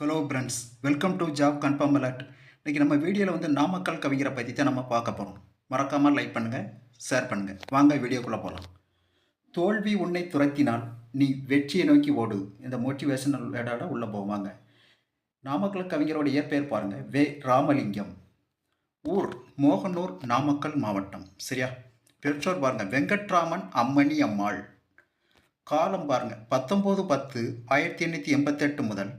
Hello friends welcome to job confirm alert இன்றைக்கி நம்ம வீடியோவில் வந்து நாமக்கல் கவிஞரை பற்றி தான் நம்ம பார்க்க போகிறோம் மறக்காமல் லைக் பண்ணுங்கள் ஷேர் பண்ணுங்கள் வாங்க வீடியோக்குள்ளே போகலாம் தோல்வி உன்னை துரத்தினால் நீ வெற்றியை நோக்கி ஓடு. இந்த மோட்டிவேஷனல் வேர்டோட உள்ளே போவாங்க நாமக்கல் கவிஞரோட இயற்பெயர் பாருங்கள் வே. ராமலிங்கம். ஊர் மோகனூர் நாமக்கல் மாவட்டம். சரியா? பெற்றோர் பாருங்கள் வெங்கட்ராமன் அம்மணி அம்மாள். காலம் பாருங்கள் பத்தொம்போது பத்து ஆயிரத்தி எண்ணூற்றி எண்பத்தெட்டு முதல்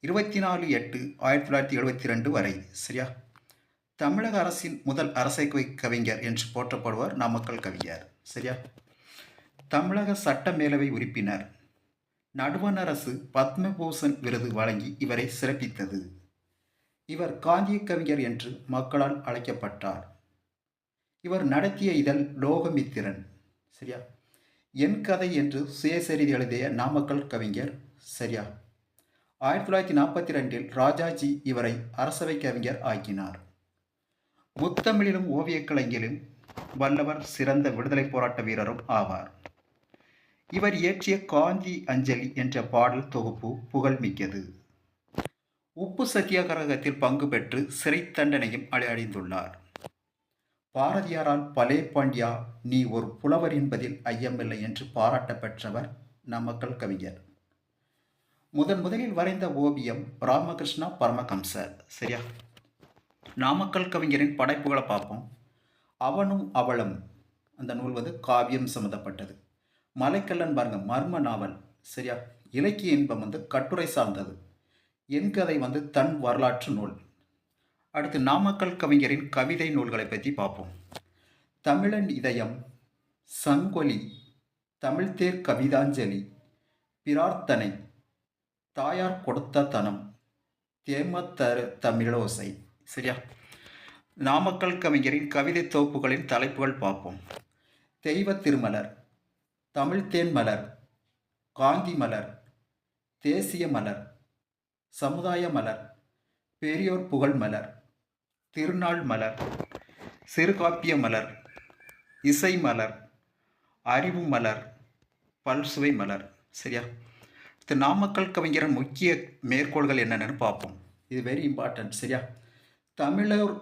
இருபத்தி நாலு எட்டு ஆயிரத்தி தொள்ளாயிரத்தி எழுபத்தி ரெண்டு வரை. சரியா? தமிழக அரசின் முதல் அரசை கவிஞர் என்று போற்றப்படுவார் நாமக்கல் கவிஞர். சரியா? தமிழக சட்ட மேலவை உறுப்பினர் நடுவண் அரசு பத்மபூஷன் விருது வழங்கி இவரை சிறப்பித்தது. இவர் காந்திய கவிஞர் என்று மக்களால் அழைக்கப்பட்டார். இவர் நடத்திய இதழ் லோகமித்திரன். சரியா? என் கதை என்று சுயசரிதை எழுதிய நாமக்கல் கவிஞர். சரியா? ஆயிரத்தி தொள்ளாயிரத்தி நாற்பத்தி ரெண்டில் ராஜாஜி இவரை அரசவை கவிஞர் ஆக்கினார். முத்தமிழிலும் ஓவியக் கலைஞிலும் வல்லவர் சிறந்த விடுதலை போராட்ட வீரரும் ஆவார். இவர் இயற்றிய காந்தி அஞ்சலி என்ற பாடல் தொகுப்பு புகழ்மிக்கது உப்பு சத்தியாகிரகத்தில் பங்கு பெற்று சிறை தண்டனையும் அடைந்துள்ளார். பாரதியாரால் பலே பாண்டியா நீ ஒரு புலவர் என்பதில் ஐயமில்லை என்று பாராட்ட பெற்றவர் நாமக்கல் கவிஞர். முதன் முதலில் வரைந்த ஓவியம் ராமகிருஷ்ணா பரமஹம்சர். சரியா? நாமக்கல் கவிஞரின் படைப்புகளை பார்ப்போம். அவனும் அவளும் அந்த நூல் வந்து காவியம் சம்மந்தப்பட்டது மலைக்கல்லன் பாருங்க மர்ம நாவல். சரியா? இலக்கிய இன்பம் வந்து கட்டுரை சார்ந்தது. என் கதை வந்து தன் வரலாற்று நூல். அடுத்து நாமக்கல் கவிஞரின் கவிதை நூல்களை பற்றி பார்ப்போம். தமிழன் இதயம் சங்கொலி தமிழ்தேர் கவிதாஞ்சலி பிரார்த்தனை தாயார் கொடுத்த தனம். தேமத்தரு தமிழோசை சரியா? நாமக்கல் கவிஞரின் கவிதை தொகுப்புகளின் தலைப்புகள் பார்ப்போம். தெய்வ திருமலர் தமிழ்தேன் மலர் காந்தி மலர் தேசிய மலர் சமுதாய மலர் பெரியோர் புகழ் மலர் திருநாள் மலர் சிறுகாப்பிய மலர் இசை மலர் அறிவு மலர் பல்சுவை மலர். சரியா? இது நாமக்கல் கவிஞரின் முக்கிய மேற்கோள்கள் என்னென்னு பார்ப்போம். இது வெரி இம்பார்ட்டன்ட் சரியா? தமிழர்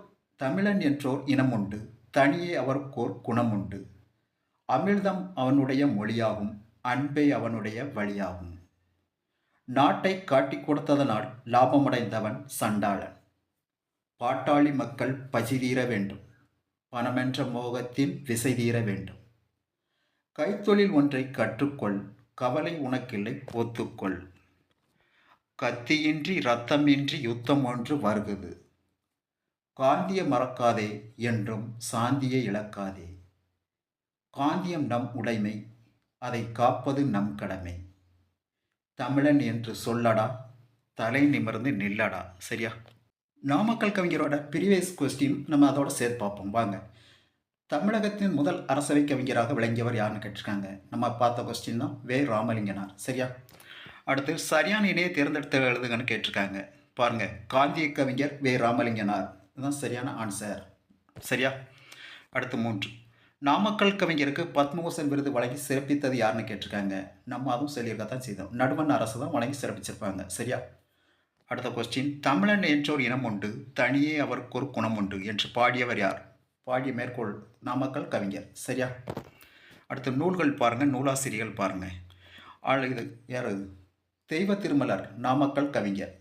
தமிழன் என்றோர் இனம் உண்டு தனியே அவருக்கோர் குணம் உண்டு. அமிழ்தம் அவனுடைய மொழியாகும் அன்பே அவனுடைய வழியாகும். நாட்டை காட்டி கொடுத்ததனால் லாபமடைந்தவன் சண்டாளன். பாட்டாளி மக்கள் பசிதீர வேண்டும் பணமென்ற மோகத்தில் விசை தீர வேண்டும். கைத்தொழில் ஒன்றை கற்றுக்கொள் கவலை உனக்கில்லை ஒத்துக்கொள். கத்தியின்றி இரத்தமின்றி யுத்தம் ஒன்று வருகுது. காந்திய மறக்காதே என்றும் சாந்தியை இழக்காதே. காந்தியம் நம் உடைமை அதை காப்பது நம் கடமை. தமிழன் என்று சொல்லடா தலை நிமிர்ந்து நில்லடா சரியா? நாமக்கல் கவிஞரோட ப்ரீவியஸ் கொஸ்டின் நம்ம அதோட சேர்த்து பார்ப்போம். வாங்க. தமிழகத்தின் முதல் அரசவை கவிஞராக விளங்கியவர் யாருன்னு கேட்டிருக்காங்க. நம்ம பார்த்த கொஸ்டின் தான் வே. ராமலிங்கனார். சரியா? அடுத்து சரியான இணையை தேர்ந்தெடுத்து எழுதுங்கன்னு கேட்டிருக்காங்க. பாருங்கள் காந்திய கவிஞர் வே. ராமலிங்கனார். இதுதான் சரியான ஆன்சர் சரியா? அடுத்து மூன்று. நாமக்கல் கவிஞருக்கு பத்மபூஷன் விருது வழங்கி சிறப்பித்தது யாருன்னு கேட்டிருக்காங்க. நம்ம அதுவும் சொல்லியிருக்க தான் செய்தோம். நடுவண் அரசு தான் வழங்கி சிறப்பிச்சிருப்பாங்க. சரியா? அடுத்த கொஸ்டின் தமிழன் என்றோர் இனம் உண்டு தனியே அவருக்கு ஒரு குணம் உண்டு என்று பாடியவர் யார்? பாடிய மேற்கோள் நாமக்கல் கவிஞர். சரியா? அடுத்து நூல்கள் பாருங்கள் நூலாசிரியர்கள் பாருங்கள் ஆள் இது யார் தெய்வ திருமலர் நாமக்கல் கவிஞர்.